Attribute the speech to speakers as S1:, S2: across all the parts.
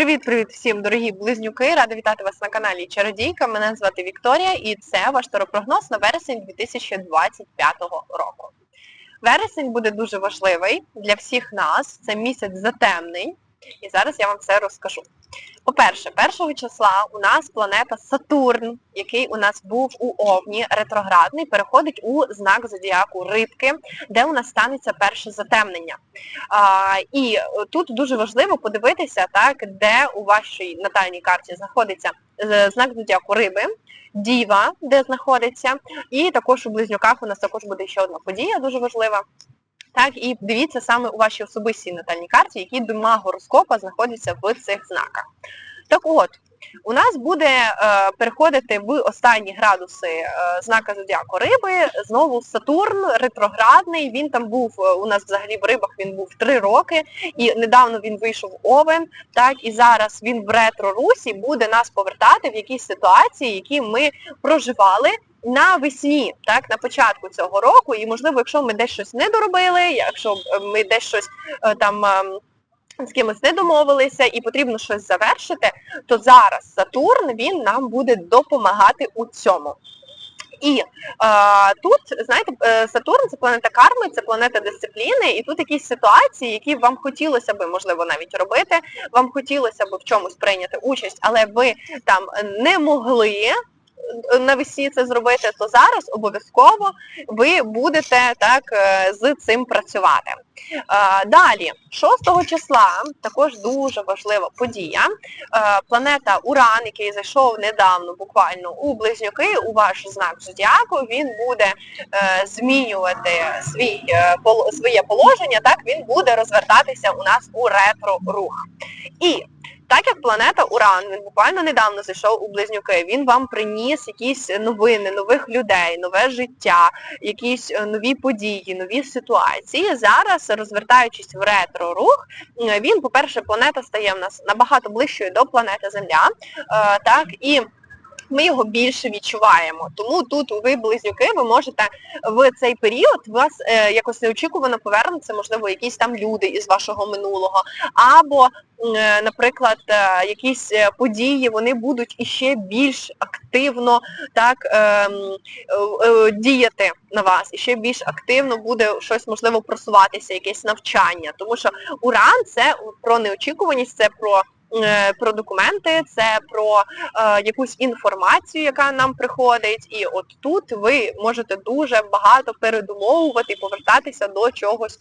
S1: Привіт-привіт всім, дорогі близнюки! Рада вітати вас на каналі Чародійка. Мене звати Вікторія і це ваш торопрогноз на вересень 2025 року. Вересень буде дуже важливий для всіх нас. Це місяць затемнень. І зараз я вам все розкажу. По-перше, 1 числа у нас планета Сатурн, який у нас був у Овні, ретроградний, переходить у знак зодіаку Рибки, де у нас станеться перше затемнення. А, І тут дуже важливо подивитися, так, де у вашій натальній карті знаходиться е, знак зодіаку Риби, Діва, де знаходиться, і також у близнюках у нас також буде ще одна подія дуже важлива. Так, і дивіться саме у вашій особистій натальній карті, які дома гороскопа знаходяться в цих знаках. Так от, у нас буде е, переходити в останні градуси е, знака Зодіаку Риби, знову Сатурн ретроградний, він там був, е, у нас взагалі в рибах він був три роки, і недавно він вийшов Овен, так, і зараз він в ретро-русі буде нас повертати в якісь ситуації, які ми проживали навесні, так, на початку цього року, і можливо, якщо ми десь щось не доробили, якщо ми десь щось е, там ем, з кимось не домовилися і потрібно щось завершити, то зараз Сатурн він нам буде допомагати у цьому. І е, тут, знаєте, е, Сатурн це планета карми, це планета дисципліни, і тут якісь ситуації, які вам хотілося би, можливо, навіть робити, вам хотілося б в чомусь прийняти участь, але ви там не могли навесні це зробити, то зараз обов'язково ви будете так е, з цим працювати. Е, далі, 6 числа, також дуже важлива подія. Е, планета Уран, який зайшов недавно, буквально у близнюки, у ваш знак зодіаку, він буде змінювати свій, своє положення, так він буде розвертатися у нас у ретро-рух. І так як планета Уран, він буквально недавно зайшов у близнюки, він вам приніс якісь новини, нових людей, нове життя, якісь е, нові події, нові ситуації. Зараз, розвертаючись в ретро-рух, він, по-перше, планета стає в нас набагато ближчою до планети Земля. Е, так, і ми його більше відчуваємо. Тому тут ви, близнюки, ви можете в цей період вас е, якось неочікувано повернуться, можливо, якісь там люди із вашого минулого, або, е, наприклад, е, якісь е, події, вони будуть іще більш активно так е, е, діяти на вас, і ще більш активно буде щось, можливо, просуватися, якесь навчання. Тому що уран це про неочікуваність, це про про документи, це про е, якусь інформацію, яка нам приходить. І от тут ви можете дуже багато передумовувати і повертатися до чогось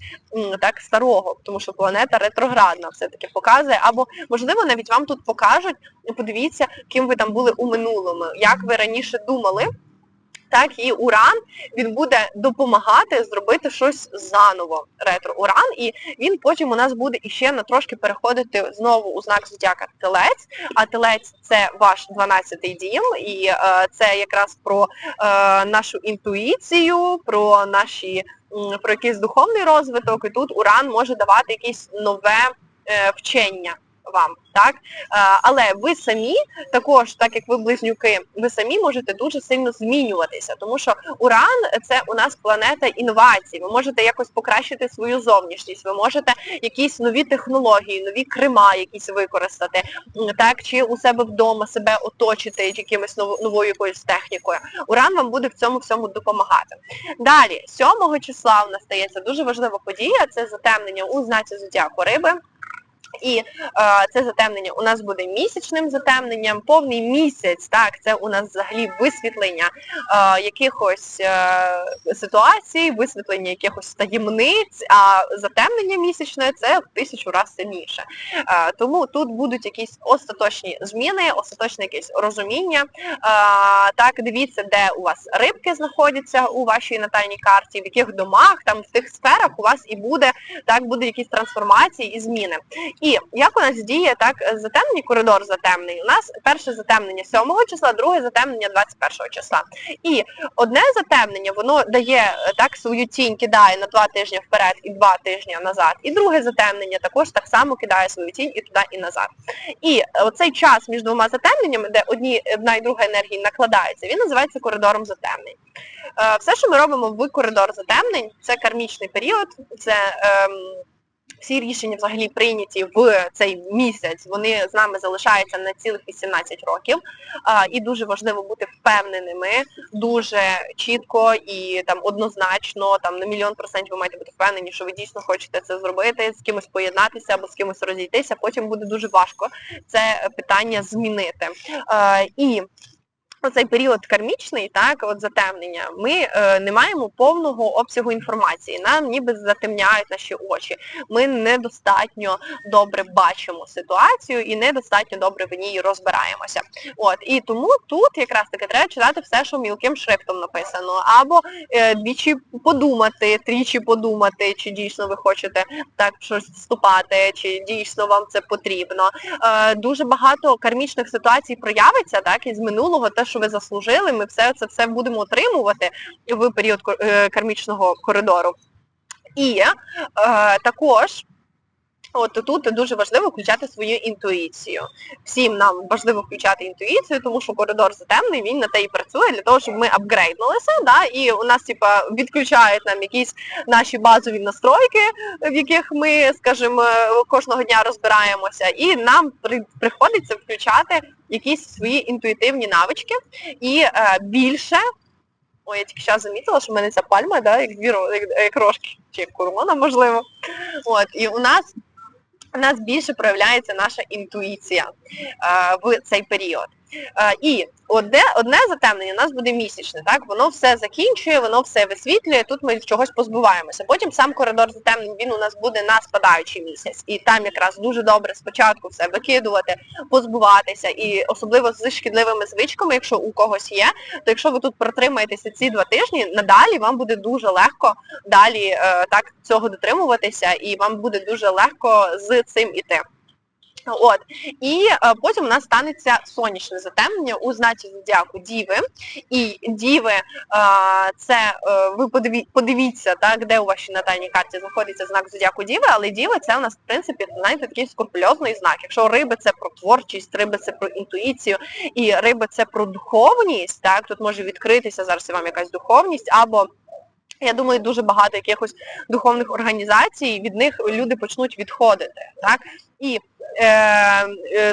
S1: так старого, тому що планета ретроградна все-таки показує, або, можливо, навіть вам тут покажуть, подивіться, ким ви там були у минулому, як ви раніше думали так і Уран він буде допомагати зробити щось заново, ретро-Уран, і він потім у нас буде іще на трошки переходити знову у знак зодіака Телець, а Телець це ваш 12-й дім, і е, це якраз про е, нашу інтуїцію, про наші про якийсь духовний розвиток, і тут Уран може давати якесь нове е, вчення вам. так? Але ви самі, також, так як ви близнюки, ви самі можете дуже сильно змінюватися, тому що Уран це у нас планета інновацій. Ви можете якось покращити свою зовнішність, ви можете якісь нові технології, нові крема якісь використати, так, чи у себе вдома себе оточити якимось новою якоюсь технікою. Уран вам буде в цьому всьому допомагати. Далі, 7 числа у нас стається дуже важлива подія, це затемнення у знаці зодіаку риби. І е, це затемнення у нас буде місячним затемненням, повний місяць, так, це у нас взагалі висвітлення е, якихось е, ситуацій, висвітлення якихось таємниць, а затемнення місячне це в тисячу разів сильніше. Тому тут будуть якісь остаточні зміни, остаточне якесь розуміння. Так, дивіться, де у вас рибки знаходяться у вашій натальній карті, в яких домах, там в тих сферах у вас і буде, так, будуть якісь трансформації і зміни. І як у нас діє так затемнений коридор затемний? У нас перше затемнення 7 числа, друге затемнення 21 числа. І одне затемнення, воно дає так свою тінь, кидає на два тижні вперед і два тижні назад. І друге затемнення також так само кидає свою тінь і туди, і назад. І оцей час між двома затемненнями, де одні, одна і друга енергії накладаються, він називається коридором затемнень. Е, все, що ми робимо в коридор затемнень, це кармічний період, це ем, всі рішення взагалі прийняті в цей місяць, вони з нами залишаються на цілих 18 років. І дуже важливо бути впевненими, дуже чітко і там однозначно, там на мільйон процентів ви маєте бути впевнені, що ви дійсно хочете це зробити, з кимось поєднатися або з кимось розійтися. Потім буде дуже важко це питання змінити. І Оцей період кармічний, так, от затемнення, ми е, не маємо повного обсягу інформації. Нам ніби затемняють наші очі. Ми недостатньо добре бачимо ситуацію і недостатньо добре в ній розбираємося. От і тому тут якраз таки треба читати все, що мілким шрифтом написано, або е, двічі подумати, тричі подумати, чи дійсно ви хочете так щось вступати, чи дійсно вам це потрібно. Е, дуже багато кармічних ситуацій проявиться, так із минулого те що ви заслужили, ми все це все будемо отримувати в період е, кармічного коридору. І е, також От тут дуже важливо включати свою інтуїцію. Всім нам важливо включати інтуїцію, тому що коридор затемний, він на те і працює для того, щоб ми апгрейднулися, да, і у нас типа відключають нам якісь наші базові настройки, в яких ми, скажімо, кожного дня розбираємося, і нам при, приходиться включати якісь свої інтуїтивні навички і е, більше. Ой, я тільки зараз замітила, що в мене ця пальма, да, як дві як, як рожки, чи як корона, можливо. От, І у нас у нас більше проявляється наша інтуїція е, в цей період. І одне одне затемнення у нас буде місячне, так? Воно все закінчує, воно все висвітлює, тут ми чогось позбуваємося. Потім сам коридор затемнень, він у нас буде на спадаючий місяць. І там якраз дуже добре спочатку все викидувати, позбуватися. І особливо з шкідливими звичками, якщо у когось є, то якщо ви тут протримаєтеся ці два тижні, надалі вам буде дуже легко далі е, так цього дотримуватися, і вам буде дуже легко з цим іти. От. І е, потім у нас станеться сонячне затемнення у знаці зодіаку Діви. І Діви, е, це е, ви подиві, подивіться, так, де у вашій натальній карті знаходиться знак зодіаку Діви, але Діви це у нас, в принципі, знаєте, такий скрупульозний знак. Якщо риби це про творчість, риби це про інтуїцію, і риби це про духовність, так, тут може відкритися зараз вам якась духовність, або я думаю, дуже багато якихось духовних організацій, від них люди почнуть відходити. так, І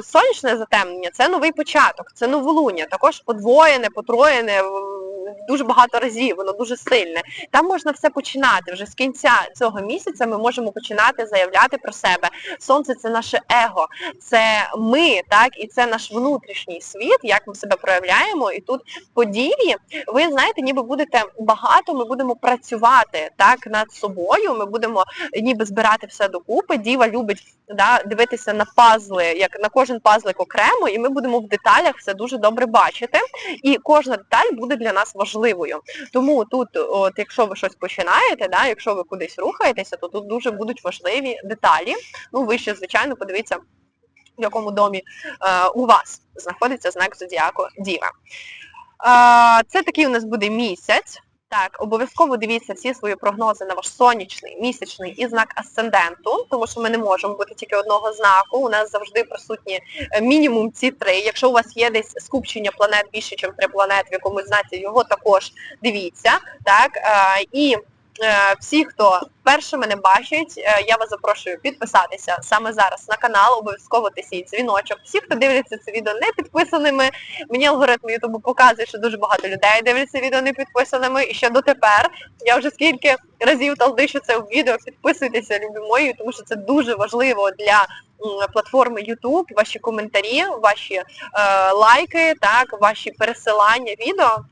S1: сонячне затемнення це новий початок, це новолуння, також подвоєне, потроєне дуже багато разів, воно дуже сильне. Там можна все починати. Вже з кінця цього місяця ми можемо починати заявляти про себе. Сонце це наше его, це ми, так, і це наш внутрішній світ, як ми себе проявляємо. І тут події, ви знаєте, ніби будете багато, ми будемо працювати так над собою, ми будемо ніби збирати все докупи. Діва любить да, дивитися на пазли, як на кожен пазлик окремо, і ми будемо в деталях все дуже добре бачити. І кожна деталь буде для нас важливою. Тому тут, от якщо ви щось починаєте, да, якщо ви кудись рухаєтеся, то тут дуже будуть важливі деталі. Ну, ви ще, звичайно, подивіться, в якому домі е, у вас знаходиться знак зодіаку Діва. Е, це такий у нас буде місяць. Так, обов'язково дивіться всі свої прогнози на ваш сонячний, місячний і знак асценденту, тому що ми не можемо бути тільки одного знаку. У нас завжди присутні е, мінімум ці три. Якщо у вас є десь скупчення планет більше, ніж три планети в якомусь знаці, його також дивіться. Так, І Е, всі, хто вперше мене бачить, е, я вас запрошую підписатися саме зараз на канал, обов'язково тисіть дзвіночок. Всі, хто дивляться це відео не підписаними, мені алгоритм Ютубу показує, що дуже багато людей дивляться відео не підписаними. І ще дотепер я вже скільки разів талдишу це в відео, підписуйтеся, любі мої, тому що це дуже важливо для платформи YouTube, ваші коментарі, ваші е, лайки, так, ваші пересилання відео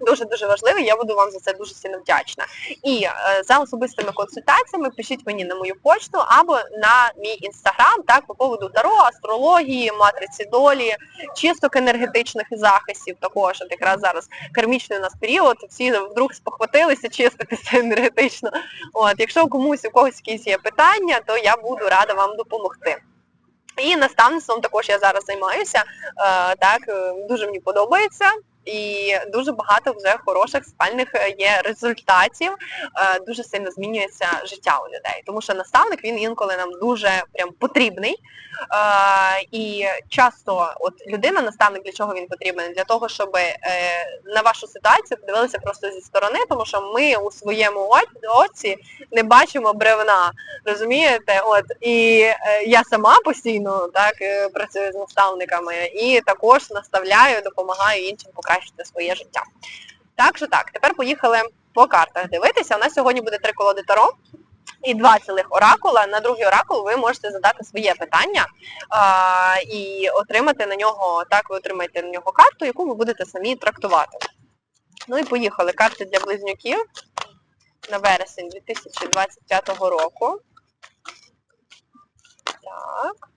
S1: дуже-дуже важливий, я буду вам за це дуже сильно вдячна. І е, за особистими консультаціями пишіть мені на мою почту або на мій інстаграм, так, по поводу таро, астрології, матриці долі, чисток енергетичних захистів, також от якраз зараз кармічний у нас період, всі вдруг спохватилися чиститися енергетично. От, Якщо комусь у когось якісь є питання, то я буду рада вам допомогти. І наставництвом також я зараз займаюся. Е, так, е, Дуже мені подобається і дуже багато вже хороших спальних е, є результатів. Е, Дуже сильно змінюється життя у людей. Тому що наставник він інколи нам дуже прям потрібний. Е, І часто от людина, наставник для чого він потрібен? Для того, щоб на вашу ситуацію подивилися просто зі сторони, тому що ми у своєму оці- не бачимо бревна. Розумієте? От і я сама постійно так працюю з наставниками і також наставляю, допомагаю іншим покращити своє життя. Так що так, тепер поїхали по картах дивитися. У нас сьогодні буде три колоди Таро і два цілих оракула. На другий оракул ви можете задати своє питання а, і отримати на нього, так ви отримаєте на нього карту, яку ви будете самі трактувати. Ну і поїхали. Карти для близнюків на вересень 2025 року. Так.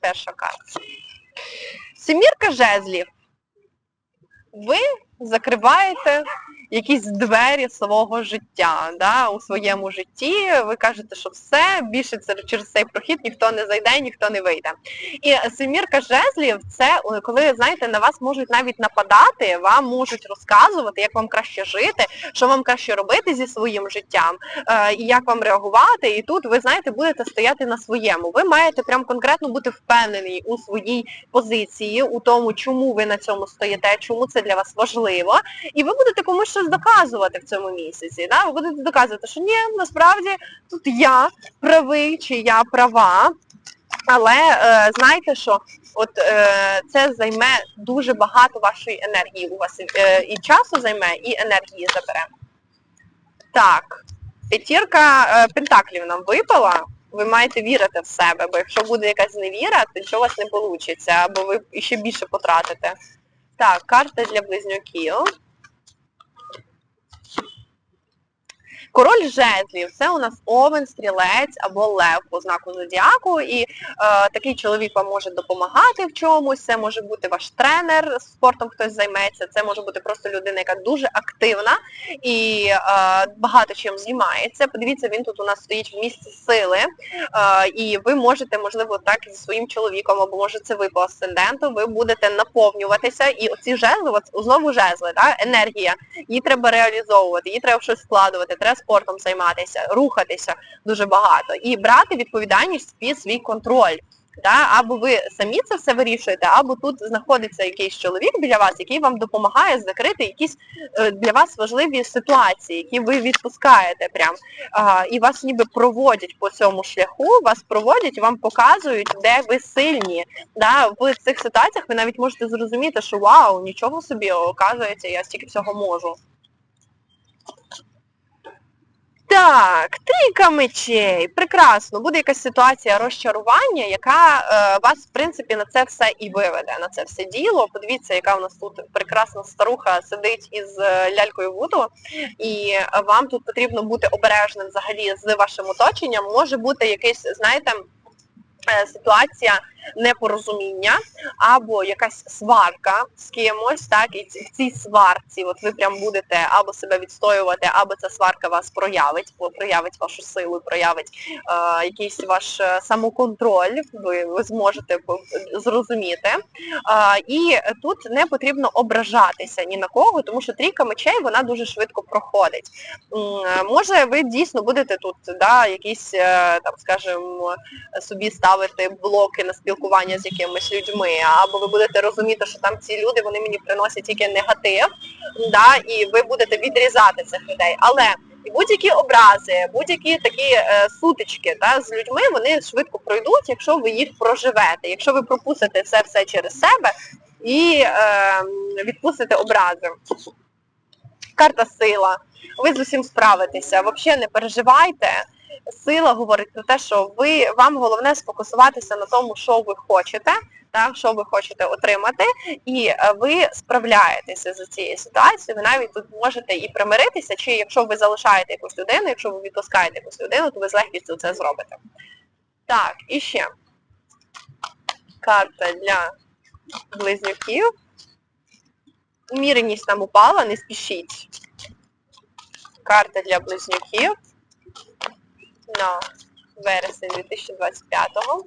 S1: Перша карта. Сімірка жезлів. Ви закриваєте якісь двері свого життя да, у своєму житті. Ви кажете, що все, більше це через цей прохід ніхто не зайде, ніхто не вийде. І семірка жезлів це е, коли, знаєте, на вас можуть навіть нападати, вам можуть розказувати, як вам краще жити, що вам краще робити зі своїм життям, е, і як вам реагувати. І тут ви знаєте, будете стояти на своєму. Ви маєте прям конкретно бути впевнені у своїй позиції, у тому, чому ви на цьому стоїте, чому це для вас важливо. І ви будете комусь щось доказувати в цьому місяці. Да? Ви будете доказувати, що ні, насправді тут я правий чи я права. Але е, знаєте що, от е, це займе дуже багато вашої енергії у вас е, і часу займе, і енергії забере. Так, п'ятірка е, пентаклів нам випала. Ви маєте вірити в себе, бо якщо буде якась невіра, то нічого у вас не вийде, або ви ще більше потратите. Так, карта для близнюків. Король жезлів це у нас овен, стрілець або лев по знаку зодіаку. І е, такий чоловік вам може допомагати в чомусь, це може бути ваш тренер, спортом хтось займеться, це може бути просто людина, яка дуже активна і е, багато чим займається. Подивіться, він тут у нас стоїть в місці сили, е, і ви можете, можливо, так зі своїм чоловіком, або може це ви по асценденту, ви будете наповнюватися, і оці жезли, от, знову жезли, так, енергія, її треба реалізовувати, її треба щось складувати, треба спортом займатися, рухатися дуже багато і брати відповідальність під свій контроль. Да? Або ви самі це все вирішуєте, або тут знаходиться якийсь чоловік біля вас, який вам допомагає закрити якісь е, для вас важливі ситуації, які ви відпускаєте прям. І вас ніби проводять по цьому шляху, вас проводять, вам показують, де ви сильні. Да? В цих ситуаціях ви навіть можете зрозуміти, що вау, нічого собі, оказується, я стільки всього можу. Так, трійка мечей. Прекрасно. Буде якась ситуація розчарування, яка е, вас, в принципі, на це все і виведе, на це все діло. Подивіться, яка в нас тут прекрасна старуха сидить із е, лялькою Вуду, і вам тут потрібно бути обережним взагалі з вашим оточенням. Може бути якийсь, знаєте, ситуація непорозуміння або якась сварка з кимось, так, і в цій сварці от ви прям будете або себе відстоювати, або ця сварка вас проявить, проявить вашу силу, проявить е, якийсь ваш е, самоконтроль, ви, ви зможете зрозуміти. Е, і тут не потрібно ображатися ні на кого, тому що трійка мечей вона дуже швидко проходить. Е, Може, ви дійсно будете тут, да, якісь, е, там, скажімо, собі ставити блоки на спілкування з якимись людьми, або ви будете розуміти, що там ці люди вони мені приносять тільки негатив, да, і ви будете відрізати цих людей. Але будь-які образи, будь-які такі е, сутички да, з людьми, вони швидко пройдуть, якщо ви їх проживете, якщо ви пропустите це все через себе і е, відпустите образи. Карта сила. Ви з усім справитеся. Взагалі не переживайте сила говорить про те, що ви вам головне сфокусуватися на тому, що ви хочете, так, що ви хочете отримати, і е, ви справляєтеся з цією ситуацією, ви навіть тут можете і примиритися, чи якщо ви залишаєте якусь людину, якщо ви відпускаєте якусь людину, то ви з легкістю це зробите. Так, і ще карта для близнюків. Уміреність нам упала, не спішіть. Карта для близнюків на вересень 2025-го.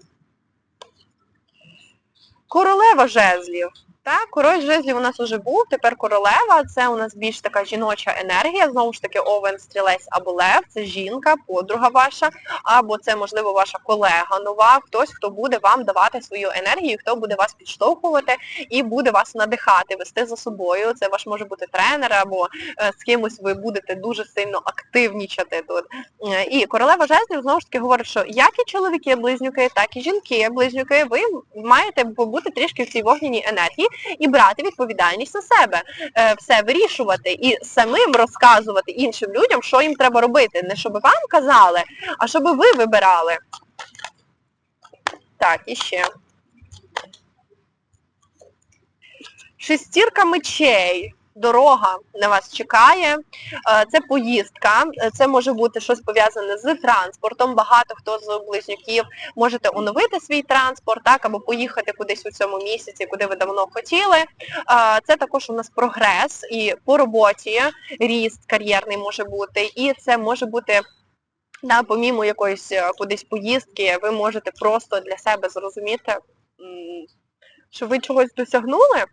S1: Королева жезлів. Так, король жезлів у нас уже був, тепер королева, це у нас більш така жіноча енергія, знову ж таки овен, стрілець або лев, це жінка, подруга ваша, або це, можливо, ваша колега нова, хтось, хто буде вам давати свою енергію, хто буде вас підштовхувати і буде вас надихати, вести за собою. Це ваш може бути тренер, або е, з кимось ви будете дуже сильно активнічати тут. Е, І королева жезлів, знову ж таки, говорить, що як і чоловіки-близнюки, так і жінки-близнюки, ви маєте побути трішки в цій вогняній енергії і брати відповідальність на себе, е, все вирішувати і самим розказувати іншим людям, що їм треба робити. Не щоб вам казали, а щоб ви вибирали. Так, і ще. Шестірка мечей. Дорога на вас чекає, Е, це поїздка, Е, це може бути щось пов'язане з транспортом. Багато хто з близнюків можете оновити свій транспорт, так, або поїхати кудись у цьому місяці, куди ви давно хотіли. Е, Це також у нас прогрес і по роботі, ріст кар'єрний може бути, і це може бути да, помімо якоїсь кудись поїздки, ви можете просто для себе зрозуміти, що ви чогось досягнули.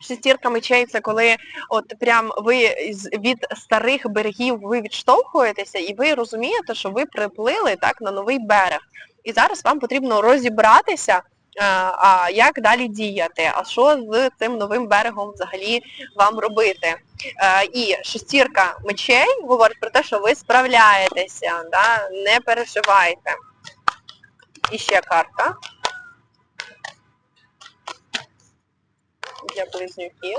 S1: Шестірка це коли от прям ви від старих берегів ви відштовхуєтеся і ви розумієте, що ви приплили так на новий берег. І зараз вам потрібно розібратися, е, а як далі діяти, а що з цим новим берегом взагалі вам робити. Е, І шестірка мечей говорить про те, що ви справляєтеся, да? не переживайте. І ще карта. Для близнюків.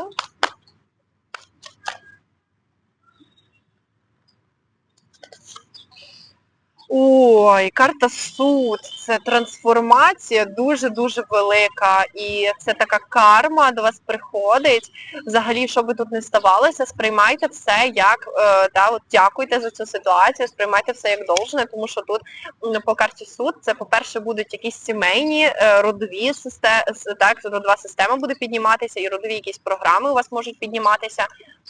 S1: Ой, карта суд, це трансформація дуже-дуже велика. І це така карма до вас приходить. Взагалі, що би тут не ставалося, сприймайте все як, е, та, от дякуйте за цю ситуацію, сприймайте все як должне, тому що тут м, по карті суд це, по-перше, будуть якісь сімейні, е, родові системи, так, родова система буде підніматися, і родові якісь програми у вас можуть підніматися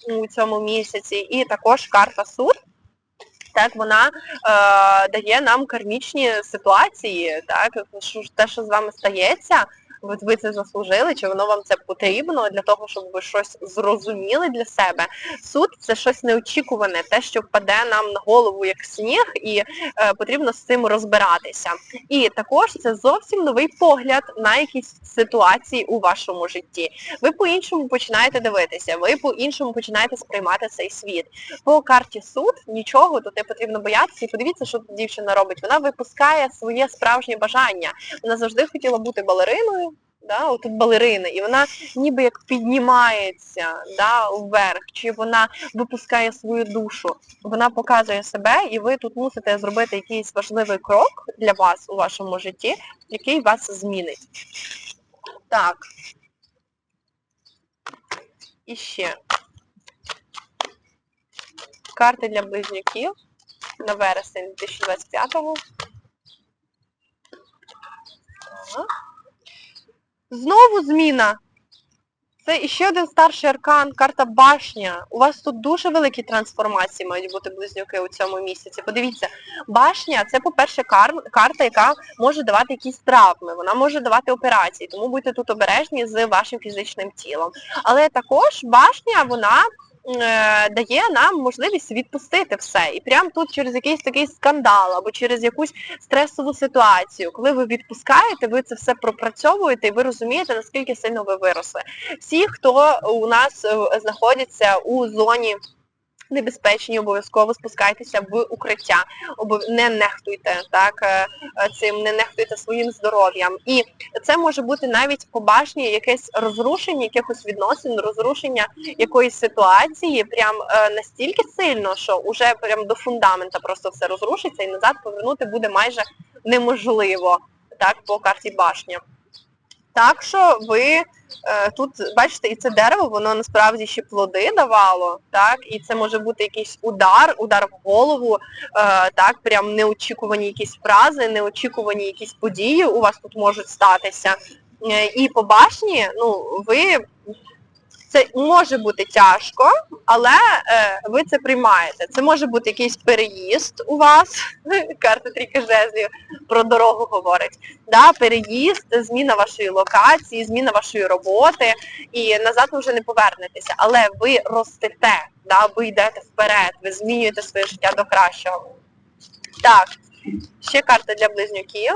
S1: у цьому місяці. І також карта суд. Так, вона е, дає нам кармічні ситуації, так, що те, що з вами стається, от ви це заслужили, чи воно вам це потрібно для того, щоб ви щось зрозуміли для себе. Суд це щось неочікуване, те, що впаде нам на голову як сніг, і е, потрібно з цим розбиратися. І також це зовсім новий погляд на якісь ситуації у вашому житті. Ви по-іншому починаєте дивитися, ви по-іншому починаєте сприймати цей світ. По карті суд нічого тут не потрібно боятися. І подивіться, що дівчина робить. Вона випускає своє справжнє бажання. Вона завжди хотіла бути балериною. Да, отут балерина, і вона ніби як піднімається да, вверх, чи вона випускає свою душу, вона показує себе, і ви тут мусите зробити якийсь важливий крок для вас у вашому житті, який вас змінить. Так. І ще. Карти для близнюків на вересень 2025-го. Ага. Знову зміна. Це іще один старший аркан, карта башня. У вас тут дуже великі трансформації мають бути близнюки у цьому місяці. Подивіться, башня це, по-перше, кар- карта, яка може давати якісь травми, вона може давати операції, тому будьте тут обережні з вашим фізичним тілом. Але також башня, вона дає нам можливість відпустити все. І прямо тут через якийсь такий скандал або через якусь стресову ситуацію, коли ви відпускаєте, ви це все пропрацьовуєте і ви розумієте, наскільки сильно ви виросли. Всі, хто у нас е, знаходиться у зоні небезпечні, обов'язково спускайтеся в укриття, не нехтуйте так, е, цим, не нехтуйте своїм здоров'ям. І це може бути навіть по башні якесь розрушення якихось відносин, розрушення якоїсь ситуації, прям е, настільки сильно, що вже прям до фундамента просто все розрушиться і назад повернути буде майже неможливо, так, по карті башня. Так що ви е, тут, бачите, і це дерево, воно насправді ще плоди давало, так, і це може бути якийсь удар, удар в голову, е, так, прям неочікувані якісь фрази, неочікувані якісь події у вас тут можуть статися. Е, і по башні, ну, ви Це може бути тяжко, але е, ви це приймаєте. Це може бути якийсь переїзд у вас, карта трійка жезлів про дорогу говорить. Да, переїзд, зміна вашої локації, зміна вашої роботи, і назад ви вже не повернетеся. Але ви ростете, да, ви йдете вперед, ви змінюєте своє життя до кращого. Так, ще карта для близнюків.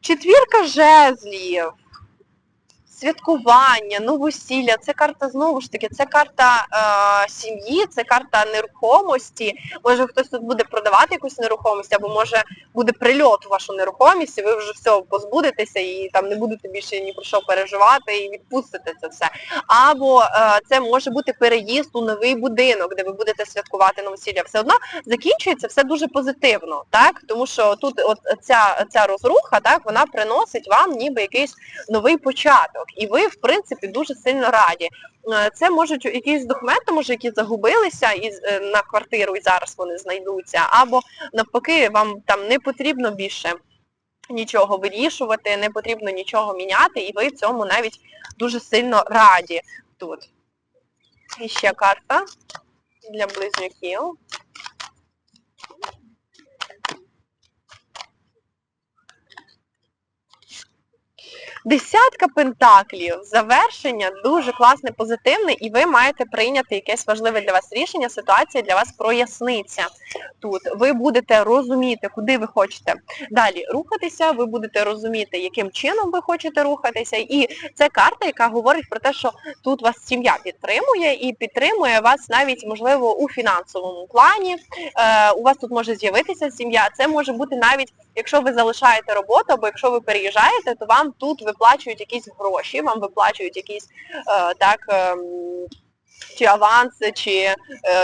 S1: Четвірка жезлів, святкування, новосілля, це карта знову ж таки, це карта е, сім'ї, це карта нерухомості. Може хтось тут буде продавати якусь нерухомість, або може буде прильот у вашу нерухомість, і ви вже все позбудетеся і там не будете більше ні про що переживати і відпустите це все. Або е, це може бути переїзд у новий будинок, де ви будете святкувати новосілля. Все одно закінчується все дуже позитивно, так? Тому що тут от ця, ця розруха, так, вона приносить вам ніби якийсь новий початок. І ви, в принципі, дуже сильно раді. Е, Це можуть якісь документи, може, які загубилися із, е, на квартиру і зараз вони знайдуться, або навпаки, вам там не потрібно більше нічого вирішувати, не потрібно нічого міняти, і ви цьому навіть дуже сильно раді тут. І ще карта для близнюків. Десятка пентаклів, завершення дуже класне, позитивне, і ви маєте прийняти якесь важливе для вас рішення, ситуація для вас проясниться тут. Ви будете розуміти, куди ви хочете далі рухатися, ви будете розуміти, яким чином ви хочете рухатися. І це карта, яка говорить про те, що тут вас сім'я підтримує і підтримує вас навіть, можливо, у фінансовому плані. Е, у вас тут може з'явитися сім'я. Це може бути навіть, якщо ви залишаєте роботу, або якщо ви переїжджаєте, то вам тут виплачують якісь гроші, вам виплачують якісь е, так. ем, чи аванси, чи е,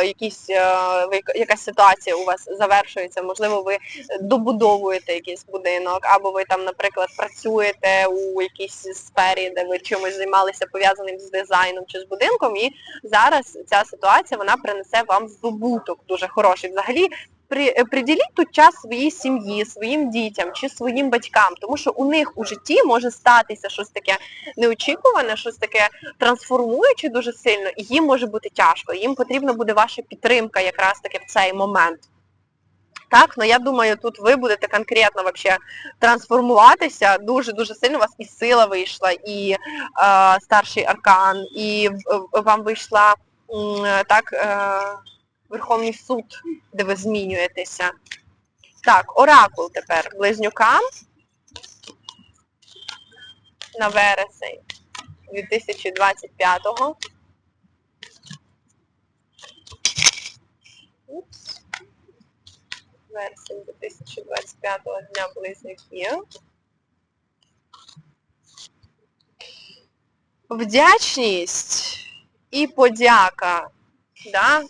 S1: якісь, е, якась ситуація у вас завершується, можливо, ви добудовуєте якийсь будинок, або ви там, наприклад, працюєте у якійсь сфері, де ви чимось займалися пов'язаним з дизайном чи з будинком, і зараз ця ситуація вона принесе вам здобуток дуже хороший. Взагалі, приділіть тут час своїй сім'ї, своїм дітям чи своїм батькам, тому що у них у житті може статися щось таке неочікуване, щось таке трансформуюче дуже сильно, і їм може бути тяжко. Їм потрібна буде ваша підтримка якраз таки в цей момент. Так, ну я думаю, тут ви будете конкретно вообще трансформуватися дуже-дуже сильно. У вас і сила вийшла, і е, старший аркан, і в- вам вийшла так, е, Верховний суд, де ви змінюєтеся. Так, оракул тепер близнюкам на вересень 2025-го. Вересень 2025-го дня близнюків. Вдячність і подяка. Да?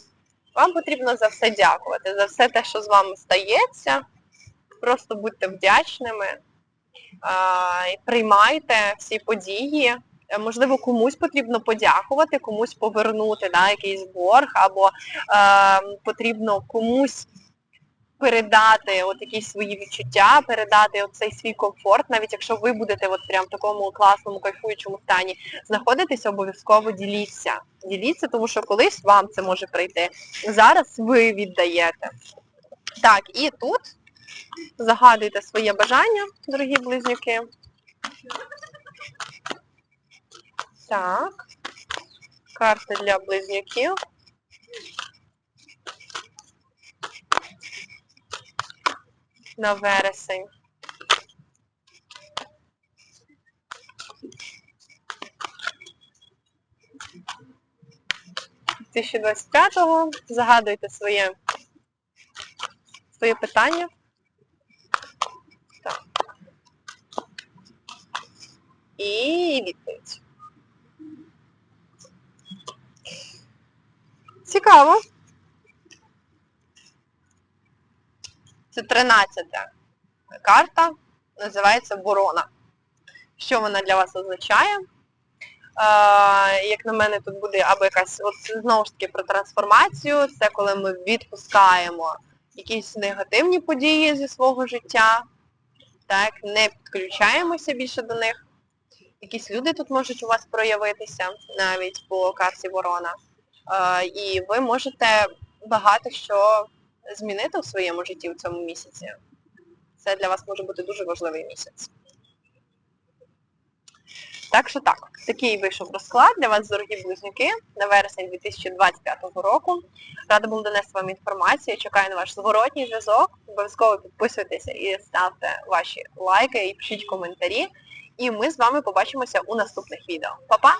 S1: Вам потрібно за все дякувати, за все те, що з вами стається. Просто будьте вдячними, приймайте всі події. Е, Можливо, комусь потрібно подякувати, комусь повернути да, якийсь борг, або е, потрібно комусь передати от якісь свої відчуття, передати от цей свій комфорт, навіть якщо ви будете от прям в такому класному, кайфуючому стані знаходитися, обов'язково діліться. Діліться, тому що колись вам це може прийти. Зараз ви віддаєте. Так, і тут загадуйте своє бажання, дорогі близнюки. Так. Карти для близнюків. На вересень. – 2025-го. Загадуйте своє, своє питання. Так. І відповідь. Цікаво. 13-та карта, називається Ворона. Що вона для вас означає? Як на мене, тут буде або якась, от знову ж таки про трансформацію, це коли ми відпускаємо якісь негативні події зі свого життя, так, не підключаємося більше до них. Якісь люди тут можуть у вас проявитися навіть по карті Ворона. І ви можете багато що змінити у своєму житті в цьому місяці. Це для вас може бути дуже важливий місяць. Так що так, такий вийшов розклад для вас, дорогі близнюки, на вересень 2025 року. Рада була донести вам інформацію, чекаю на ваш зворотній зв'язок. Обов'язково підписуйтеся і ставте ваші лайки і пишіть коментарі. І ми з вами побачимося у наступних відео. Па-па!